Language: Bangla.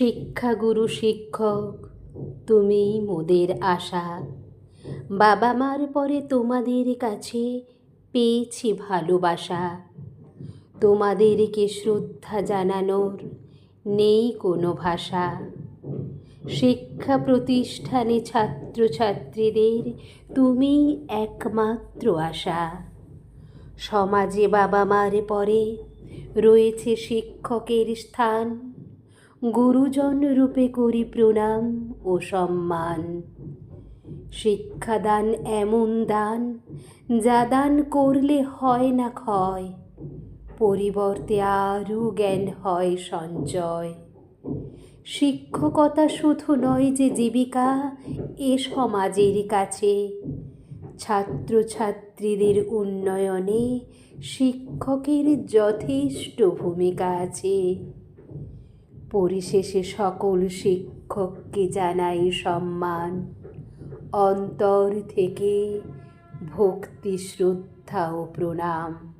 শিক্ষাগুরু শিক্ষক তুমি মোদের আশা। বাবা মার পরে তোমাদের কাছে পেয়েছি ভালোবাসা। তোমাদেরকে শ্রদ্ধা জানানোর নেই কোনো ভাষা। শিক্ষা প্রতিষ্ঠানে ছাত্রছাত্রীদের তুমি একমাত্র আশা। সমাজে বাবা মার পরে রয়েছে শিক্ষকের স্থান। গুরুজন রূপে করি প্রণাম ও সম্মান। শিক্ষাদান এমন দান, যা দান করলে হয় না ক্ষয়, পরিবর্তে আরও জ্ঞান হয় সঞ্চয়। শিক্ষকতা শুধু নয় যে জীবিকা, এ সমাজের কাছে। ছাত্রছাত্রীদের উন্নয়নে শিক্ষকের যথেষ্ট ভূমিকা আছে। পরিশেষে সকল শিক্ষককে জানাই সম্মান। অন্তর থেকে ভক্তি শ্রদ্ধা ও প্রণাম।